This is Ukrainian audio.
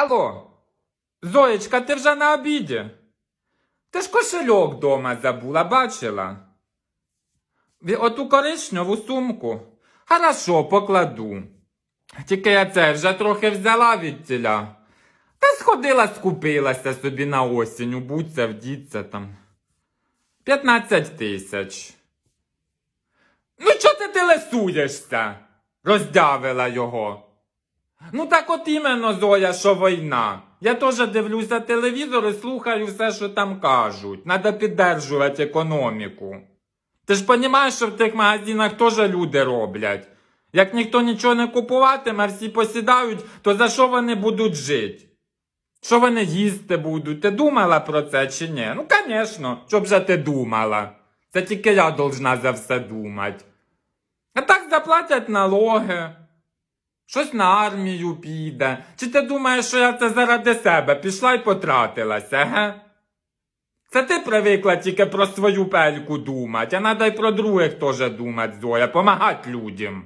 Алло, Зоєчка, ти вже на обіді? Ти ж кошельок дома забула, бачила? Оту коричневу сумку. Хорошо, покладу. Тільки я це вже трохи взяла від тіля. Та сходила, скупилася собі на осінь, убуться, вдіться там. 15 тисяч. Ну, чого ти телесуєшся? Роздявила його. Ну так от іменно, Зоя, що війна. Я теж дивлюся телевізор і слухаю все, що там кажуть. Надо піддержувати економіку. Ти ж розумієш, що в тих магазинах теж люди роблять. Як ніхто нічого не купуватиме, всі посідають, то за що вони будуть жити? Що вони їсти будуть? Ти думала про це чи ні? Ну, звісно, щоб же ти думала. Це тільки я должна за все думати. А так заплатять налоги. Щось на армію піде. Чи ти думаєш, що я це заради себе пішла й потратилася, ге? Це ти привикла тільки про свою пельку думати, а надо й про других теж думати, Зоя, помагати людям.